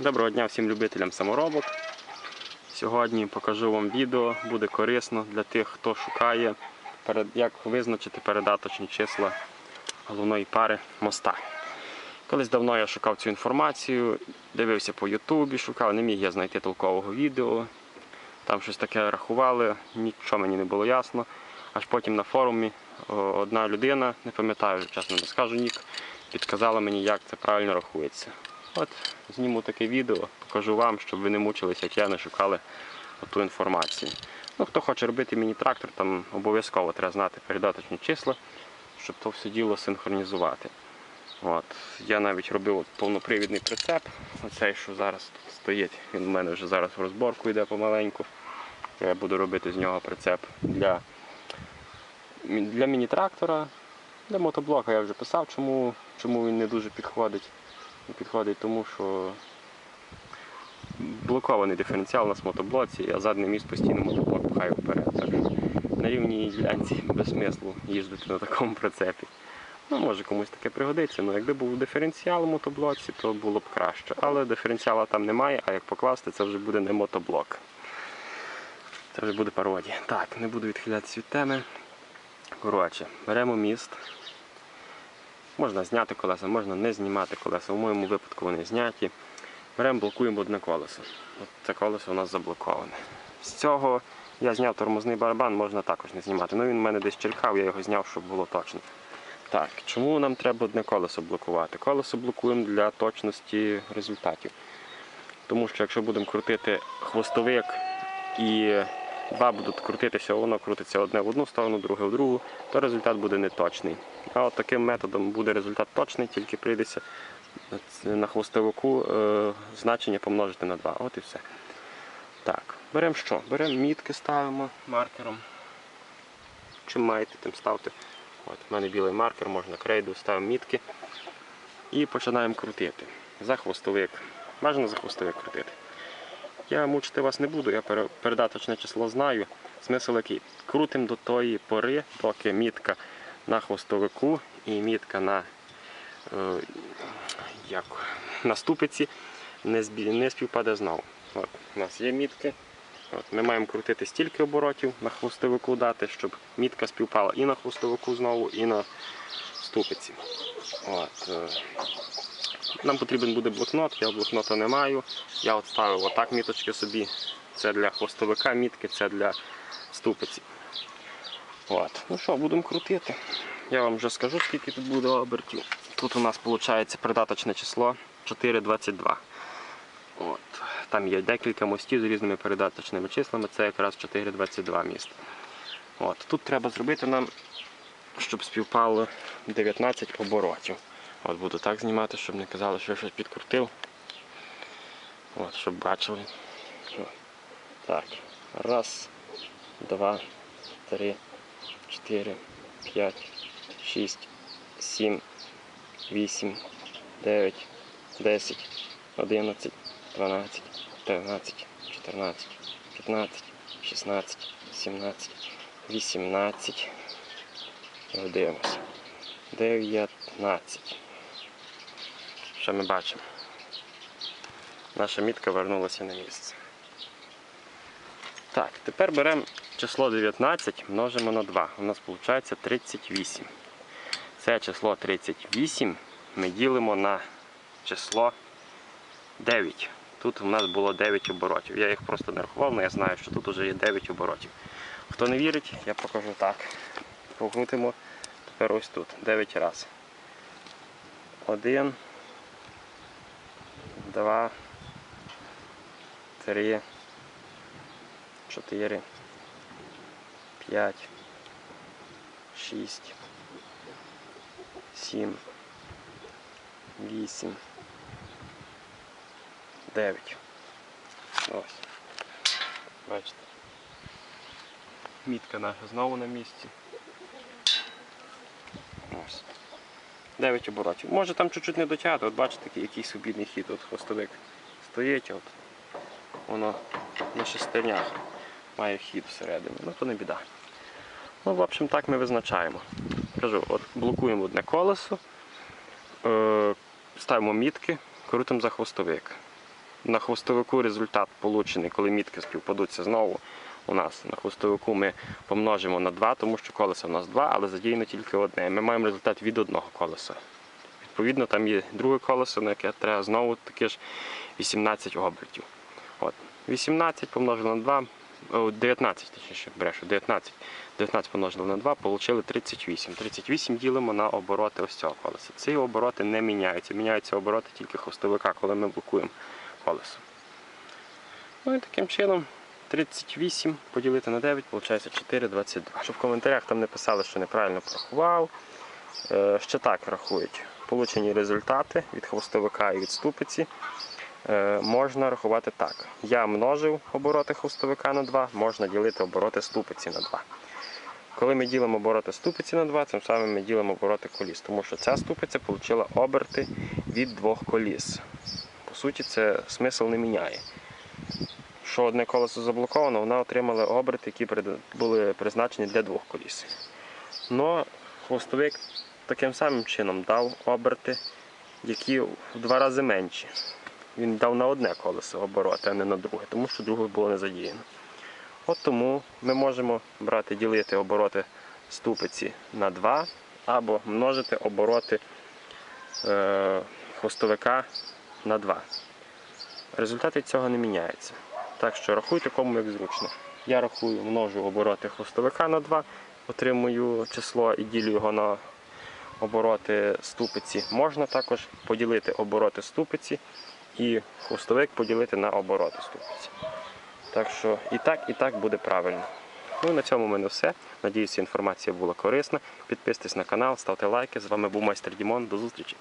Доброго дня всім любителям саморобок. Сьогодні покажу вам відео, буде корисно для тих, хто шукає, як визначити передаточні числа головної пари моста. Колись давно я шукав цю інформацію, дивився по Ютубі, шукав, не міг я знайти толкового відео. Там щось таке рахували, нічого мені не було ясно. Аж потім на форумі одна людина, не пам'ятаю, чесно не скажу нік, підказала мені, як це правильно рахується. От зніму таке відео, покажу вам, щоб ви не мучились, як я не шукали ту інформацію. Ну, хто хоче робити міні-трактор, там обов'язково треба знати передаточні числа, щоб то все діло синхронізувати. От. Я навіть робив от повнопривідний прицеп, оцей, що зараз стоїть. Він у мене вже зараз в розборку йде помаленьку. Я буду робити з нього прицеп для, для міні-трактора, для мотоблока я вже писав, чому, чому він не дуже підходить. Підходить тому, що блокований диференціал у нас в мотоблоці, а задній міст постійно мотоблок пхає вперед. Так що на рівній ділянці без смислу їздити на такому прицепі. Ну, може комусь таке пригодиться, але якби був диференціал у мотоблоці, то було б краще. Але диференціала там немає, а як покласти, це вже буде не мотоблок. Це вже буде пародія. Так, не буду відхилятися від теми. Коротше, беремо міст. Можна зняти колеса, можна не знімати колеса. У моєму випадку вони зняті. Беремо, блокуємо одне колесо. От це колесо у нас заблоковане. З цього я зняв тормозний барабан, можна також не знімати. Ну він в мене десь черкав, я його зняв, щоб було точно. Так, чому нам треба одне колесо блокувати? Колесо блокуємо для точності результатів. Тому що якщо будемо крутити хвостовик і два будуть крутитися, воно крутиться одне в одну сторону, друге в другу, то результат буде неточний. А от таким методом буде результат точний, тільки прийдеться на хвостовику е, значення помножити на 2. От і все. Так, беремо що? Беремо мітки, ставимо маркером. Чим маєте, тим ставте. От, у мене білий маркер, можна крейду, ставимо мітки і починаємо крутити. За хвостовик. Бажано за хвостовик крутити. Я мучити вас не буду, я передаточне число знаю. Смисл який? Крутимо до тої пори, поки мітка на хвостовику і мітка на, е, як, на ступиці не, не співпаде знову. От, у нас є мітки. От, ми маємо крутити стільки оборотів на хвостовику дати, щоб мітка співпала і на хвостовику знову, і на ступиці. От, е, нам потрібен буде блокнот, я блокнота не маю. Я от ставив отак міточки собі. Це для хвостовика мітки, це для ступиці. От. Ну що, будемо крутити. Я вам вже скажу, скільки тут буде обертів. Тут у нас виходить придаточне число 4,22. От. Там є декілька мостів з різними передаточними числами, це якраз 4,22 міст. От. Тут треба зробити нам, щоб співпало 19 оборотів. От буду так знімати, щоб не казали, що я щось підкрутив. От, щоб бачили. Так. Раз, два, три, чотири, п'ять, шість, сім, вісім, дев'ять, десять, одинадцять, дванадцять, тринадцять, чотирнадцять, п'ятнадцять, шістнадцять, сімнадцять, вісімнадцять. Дивимося. 19. Що ми бачимо? Наша мітка вернулася на місце. Так, тепер беремо число 19, множимо на 2. У нас виходить 38. Це число 38 ми ділимо на число 9. Тут у нас було 9 оборотів. Я їх просто не рахував, але я знаю, що тут вже є 9 оборотів. Хто не вірить, я покажу так. Покрутимо Тепер ось тут 9 раз. Один, два, три, чотири, п'ять, шість, сім, вісім, дев'ять. Ось. Бачите. Мітка наша знову на місці. Ось. 9 оборотів. Може там чуть-чуть не дотягати, от бачите, який- який собідний хід, от хвостовик стоїть, от воно на шестернях має хід всередині. Ну то не біда. Ну, в общем, так ми визначаємо. Кажу, от блокуємо одне колесо, е, ставимо мітки, крутимо за хвостовик. на хвостовику результат получений, коли мітки співпадуться знову. У нас на хвостовику ми помножимо на 2, тому що колеса у нас 2, але задіяно тільки одне. Ми маємо результат від одного колеса. Відповідно, там є друге колесо, на яке треба знову таки ж 18 обертів. От. 18 помножили на 2, о, 19, точніше, брешу, 19. 19 помножили на 2, отримали 38. 38 ділимо на обороти ось цього колеса. Ці обороти не міняються. Міняються обороти тільки хвостовика, коли ми блокуємо колесо. Ну і таким чином 38 поділити на 9, виходить 4, 22. Щоб в коментарях там не писали, що неправильно порахував. Е, Ще так рахують. Получені результати від хвостовика і від ступиці можна рахувати так. Я множив обороти хвостовика на 2, можна ділити обороти ступиці на 2. Коли ми ділимо обороти ступиці на 2, тим самим ми ділимо обороти коліс, тому що ця ступиця отримала оберти від двох коліс. По суті, це смисл не міняє. Що одне колесо заблоковано, вона отримала оберти, які були призначені для двох коліс. Но хвостовик таким самим чином дав оберти, які в два рази менші. Він дав на одне колесо обороти, а не на друге, тому що друге було не задіяно. От тому ми можемо брати, ділити обороти ступиці на 2 або множити обороти е, хвостовика на 2. Результат від цього не міняється. Так що рахуйте кому як зручно. Я рахую, множу обороти хвостовика на 2, отримую число і ділю його на обороти ступиці. Можна також поділити обороти ступиці і хвостовик поділити на обороти ступиці. Так що і так, і так буде правильно. Ну, і на цьому в мене все. Надіюся, інформація була корисна. Підписуйтесь на канал, ставте лайки. З вами був майстер Дімон. До зустрічі!